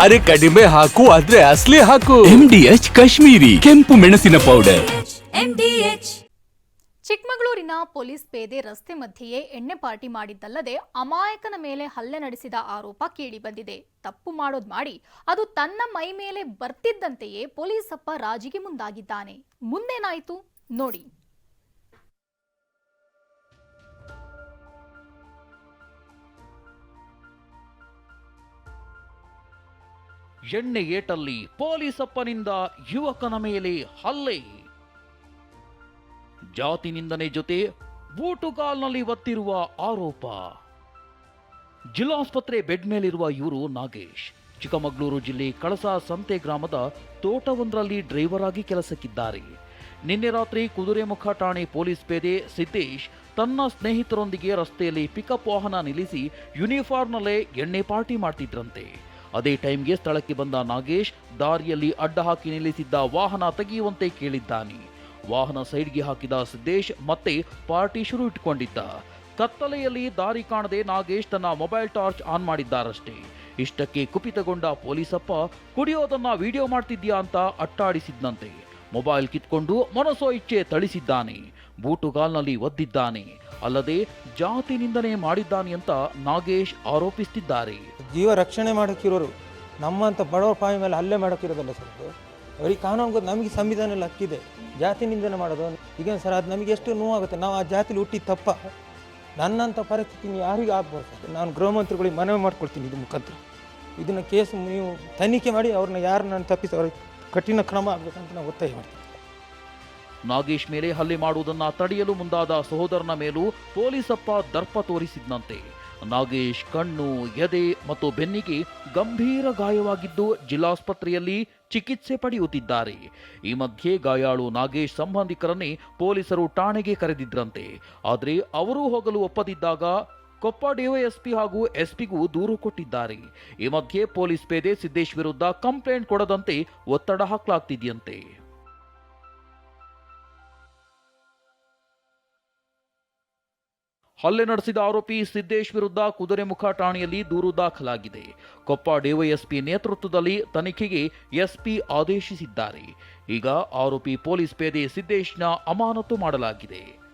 ಅರೆ ಕಡಿಮೆ ಹಾಕು ಆದ್ರೆ ಅಸ್ಲಿ ಹಾಕು. ಎಂಡಿಎಚ್ ಕಾಶ್ಮೀರಿ ಕೆಂಪು ಮೆಣಸಿನ ಪೌಡರ್ MDH ಚಿಕ್ಕಮಗಳೂರಿನ ಪೊಲೀಸ್ ಪೇದೆ ರಸ್ತೆ ಮಧ್ಯೆಯೇ ಎಣ್ಣೆ ಪಾರ್ಟಿ ಮಾಡಿದ್ದಲ್ಲದೆ ಅಮಾಯಕನ ಮೇಲೆ ಹಲ್ಲೆ ನಡೆಸಿದ ಆರೋಪ ಕೇಳಿಬಂದಿದೆ ತಪ್ಪು ಮಾಡೋದ್ ಮಾಡಿ ಅದು ತನ್ನ ಮೈ ಮೇಲೆ ಬರ್ತಿದ್ದಂತೆಯೇ ಪೊಲೀಸಪ್ಪ ರಾಜಿಗೆ ಮುಂದಾಗಿದ್ದಾನೆ. ಮುಂದೇನಾಯ್ತು? ನೋಡಿ. ಎಣ್ಣೆ ಏಟಲ್ಲಿ ಪೊಲೀಸಪ್ಪನಿಂದ ಯುವಕನ ಮೇಲೆ ಹಲ್ಲೆ. ಜಾತಿ ನಿಂದನೆ ಜೊತೆ ಬೂಟುಗಾಲ್ನಲ್ಲಿ ಒತ್ತಿರುವ ಆರೋಪ. ಜಿಲ್ಲಾಸ್ಪತ್ರೆ ಬೆಡ್ ಮೇಲಿರುವ ಇವರು ನಾಗೇಶ್. ಚಿಕ್ಕಮಗಳೂರು ಜಿಲ್ಲೆ ಕಳಸ ಸಂತೆ ಗ್ರಾಮದ ತೋಟವೊಂದರಲ್ಲಿ ಡ್ರೈವರ್ ಆಗಿ ಕೆಲಸಕ್ಕಿದ್ದಾರೆ. ನಿನ್ನೆ ರಾತ್ರಿ ಕುದುರೆಮುಖ ಠಾಣೆ ಪೊಲೀಸ್ ಪೇದೆ ಸಿದ್ದೇಶ್ ತನ್ನ ಸ್ನೇಹಿತರೊಂದಿಗೆ ರಸ್ತೆಯಲ್ಲಿ ಪಿಕಪ್ ವಾಹನ ನಿಲ್ಲಿಸಿ ಯೂನಿಫಾರ್ಮ್ನಲ್ಲೇ ಎಣ್ಣೆ ಪಾರ್ಟಿ ಮಾಡ್ತಿದ್ರಂತೆ. ಅದೇ ಟೈಮ್ಗೆ ಸ್ಥಳಕ್ಕೆ ಬಂದ ನಾಗೇಶ್ ದಾರಿಯಲ್ಲಿ ಅಡ್ಡ ಹಾಕಿ ನಿಲ್ಲಿಸಿದ್ದ ವಾಹನ ತೆಗೆಯುವಂತೆ ಕೇಳಿದ್ದಾನೆ. ವಾಹನ ಸೈಡ್ಗೆ ಹಾಕಿದ ಸಿದ್ದೇಶ್ ಮತ್ತೆ ಪಾರ್ಟಿ ಶುರು ಇಟ್ಕೊಂಡಿದ್ದ ಕತ್ತಲೆಯಲ್ಲಿ ದಾರಿ ಕಾಣದೆ ನಾಗೇಶ್ ತನ್ನ ಮೊಬೈಲ್ ಟಾರ್ಚ್ ಆನ್ ಮಾಡಿದ್ದಾರಷ್ಟೇ. ಇಷ್ಟಕ್ಕೆ ಕುಪಿತಗೊಂಡ ಪೊಲೀಸಪ್ಪ, ಕುಡಿಯೋದನ್ನ ವಿಡಿಯೋ ಮಾಡ್ತಿದ್ಯಾ ಅಂತ ಅಟ್ಟಾಡಿಸಿದ್ನಂತೆ. ಮೊಬೈಲ್ ಕಿತ್ಕೊಂಡು ಮನಸೋ ಇಚ್ಛೆ ಥಳಿಸಿದ್ದಾನೆ. ಬೂಟುಗಾಲ್ನಲ್ಲಿ ಒದ್ದಿದ್ದಾನೆ. ಅಲ್ಲದೆ ಜಾತಿ ನಿಂದನೆ ಮಾಡಿದ್ದಾನೆ ಅಂತ ನಾಗೇಶ್ ಆರೋಪಿಸುತ್ತಿದ್ದಾರೆ ಜೀವ ರಕ್ಷಣೆ ಮಾಡೋಕ್ಕಿರೋರು ನಮ್ಮಂಥ ಬಡವರ ಪಾಯಿ ಮೇಲೆ ಹಲ್ಲೆ ಮಾಡೋಕ್ಕಿರೋದಲ್ಲ ಸರ್ ಅದು? ಅವ್ರಿಗೆ ಕಾನೂನು ನಮಗೆ ಸಂವಿಧಾನ ಎಲ್ಲ ಹಕ್ಕಿದೆ. ಜಾತಿ ನಿಂದನೆ ಮಾಡೋದು ಈಗ ಸರ್ ಅದು ನಮಗೆ ಎಷ್ಟು ನೋವಾಗುತ್ತೆ. ನಾವು ಆ ಜಾತಿಲಿ ಹುಟ್ಟಿದ ತಪ್ಪ. ನನ್ನಂಥ ಪರಿಸ್ಥಿತಿ ಯಾರಿಗೂ ಆಗ್ಬಾರ್ದು ನಾನು ಗೃಹಮಂತ್ರಿಗಳಿಗೆ ಮನವಿ ಮಾಡ್ಕೊಳ್ತೀನಿ ಇದು ಮುಖಾಂತರ. ಇದನ್ನು ಕೇಸ್ ನೀವು ತನಿಖೆ ಮಾಡಿ ಅವ್ರನ್ನ ಯಾರನ್ನ ತಪ್ಪಿಸಿ ಅವ್ರಿಗೆ ಕಠಿಣ ಕ್ರಮ ಆಗಬೇಕಂತ ನಾವು ಒತ್ತಾಯ ಮಾಡ್ತೀವಿ. ನಾಗೇಶ್ ಮೇಲೆ ಹಲ್ಲೆ ಮಾಡುವುದನ್ನು ತಡೆಯಲು ಮುಂದಾದ ಸಹೋದರನ ಮೇಲೂ ಪೊಲೀಸಪ್ಪ ದರ್ಪ ತೋರಿಸಿದ್ದಂತೆ ನಾಗೇಶ್ ಕಣ್ಣು, ಎದೆ ಮತ್ತು ಬೆನ್ನಿಗೆ ಗಂಭೀರ ಗಾಯವಾಗಿದ್ದು ಜಿಲ್ಲಾಸ್ಪತ್ರೆಯಲ್ಲಿ ಚಿಕಿತ್ಸೆ ಪಡೆಯುತ್ತಿದ್ದಾರೆ. ಈ ಮಧ್ಯೆ ಗಾಯಾಳು ನಾಗೇಶ್ ಸಂಬಂಧಿಕರನ್ನೇ ಪೊಲೀಸರು ಠಾಣೆಗೆ ಕರೆದಿದ್ರಂತೆ. ಆದರೆ ಅವರೂ ಹೋಗಲು ಒಪ್ಪದಿದ್ದಾಗ ಕೊಪ್ಪ ಡಿವೈಎಸ್ಪಿ ಹಾಗೂ ಎಸ್ಪಿಗೂ ದೂರು ಕೊಟ್ಟಿದ್ದಾರೆ. ಈ ಮಧ್ಯೆ ಪೊಲೀಸ್ ಪೇದೆ ಸಿದ್ದೇಶ್ ವಿರುದ್ಧ ಕಂಪ್ಲೇಂಟ್ ಕೊಡದಂತೆ ಒತ್ತಡ ಹಾಕಲಾಗ್ತಿದೆಯಂತೆ. ಹಲ್ಲೆ ನಡೆಸಿದ ಆರೋಪಿ ಸಿದ್ದೇಶ್ ವಿರುದ್ಧ ಕುದುರೆಮುಖ ಠಾಣೆಯಲ್ಲಿ ದೂರು ದಾಖಲಾಗಿದೆ. ಕೊಪ್ಪ ಡಿವೈಎಸ್ಪಿ ನೇತೃತ್ವದಲ್ಲಿ ತನಿಖೆಗೆ ಎಸ್ಪಿ ಆದೇಶಿಸಿದ್ದಾರೆ. ಈಗ ಆರೋಪಿ ಪೊಲೀಸ್ ಪೇದೆ ಸಿದ್ದೇಶ್ನ ಅಮಾನತು ಮಾಡಲಾಗಿದೆ.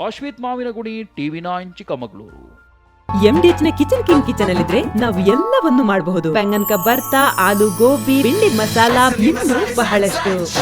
Ashwith Mavinagudi TV nine Chikkamagaluru. ಎಂಡಿಎಚ್ನ kitchen king kitchen ಅಲ್ಲಿದ್ರೆ ನಾವು ಎಲ್ಲವನ್ನು ಮಾಡಬಹುದು. ಬೆಂಗನ್ಕ ಬರ್ತಾ ಆಲೂ ಗೋಬಿ ಬಿಂಡಿ ಮಸಾಲಾ ಇನ್ನೂ ಬಹಳಷ್ಟು.